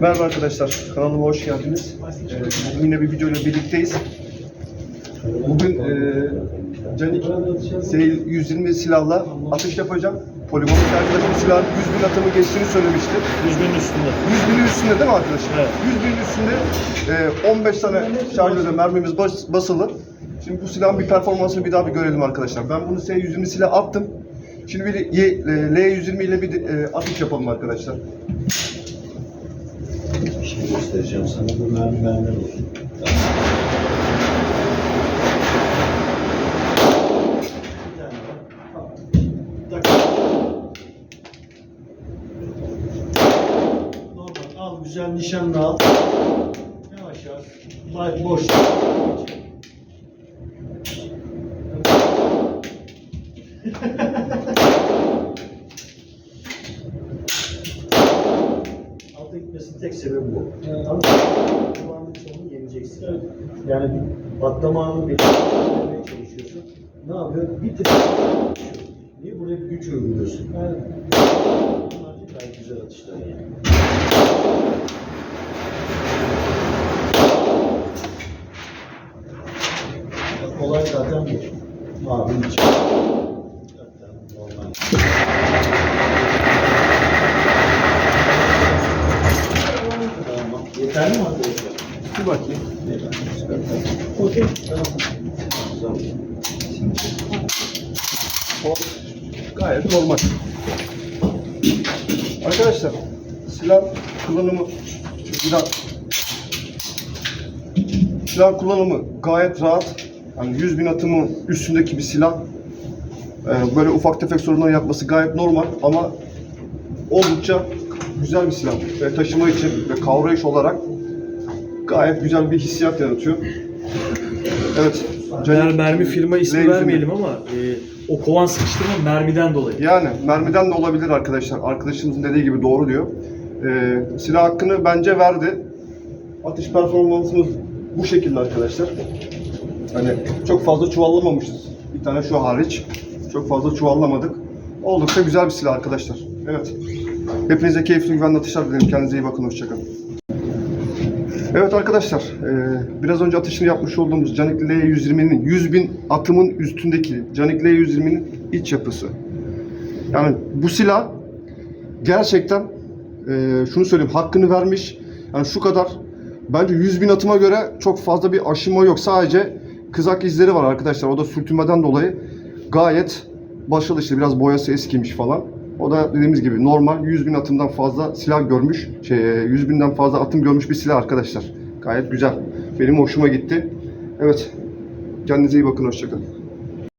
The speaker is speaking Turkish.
Merhaba arkadaşlar, kanalıma hoş geldiniz. Ee, bugün yine bir videoyla birlikteyiz. Bugün e, Canik S120 silahla atış yapacağım. Poligonluk arkadaşım silahın 100 bin atımı geçtiğini söylemişti. 100 binin üstünde. 100 binin üstünde değil mi arkadaşlar? Evet. 100 binin üstünde e, 15 tane şarjörde mermimiz bas- basılı. Şimdi bu silahın bir performansını bir daha bir görelim arkadaşlar. Ben bunu S120 silah attım. Şimdi bir e, L120 ile bir e, atış yapalım arkadaşlar. Göstereceğim sana bu merdivenler olsun. Normal al güzel nişanlı al. Yavaş yavaş. Bay boş. Alta gitmesinin tek sebebi bu. Ama kulağının çoğunu yeneceksin. Yani bir patlama anını belirlemeye çalışıyorsun. Ne yapıyor? Bir tık Niye buraya bir güç uyguluyorsun? Yani, bunlar da gayet güzel atışlar yani. Olay zaten bu. Mavinin içi. Zaten normal. Yeterli mi arkadaşlar? Bir bakayım. Okey. Tamam. Tamam. O gayet normal. Arkadaşlar silah kullanımı silah silah kullanımı gayet rahat. Yani 100 bin atımı üstündeki bir silah. Ee, böyle ufak tefek sorunlar yapması gayet normal ama oldukça güzel bir silah. Ve taşıma için ve kavrayış olarak gayet güzel bir hissiyat yaratıyor. Evet. Mer mermi firma ismi L120. vermeyelim ama e, o kovan sıkıştırma mermiden dolayı. Yani mermiden de olabilir arkadaşlar. Arkadaşımızın dediği gibi doğru diyor. Ee, silah hakkını bence verdi. Atış performansımız bu şekilde arkadaşlar. Hani çok fazla çuvallamamışız. Bir tane şu hariç. Çok fazla çuvallamadık. Oldukça güzel bir silah arkadaşlar. Evet. Hepinize keyifli güvenli atışlar dilerim. Kendinize iyi bakın. Hoşçakalın. Evet arkadaşlar, e, biraz önce atışını yapmış olduğumuz Canik L120'nin 100 bin atımın üstündeki Canik L120'nin iç yapısı. Yani bu silah gerçekten e, şunu söyleyeyim hakkını vermiş. Yani şu kadar bence 100 bin atıma göre çok fazla bir aşınma yok. Sadece kızak izleri var arkadaşlar. O da sürtünmeden dolayı gayet başarılı işte biraz boyası eskimiş falan. O da dediğimiz gibi normal 100 bin atımdan fazla silah görmüş. Şey, 100 binden fazla atım görmüş bir silah arkadaşlar. Gayet güzel. Benim hoşuma gitti. Evet. Kendinize iyi bakın. Hoşçakalın.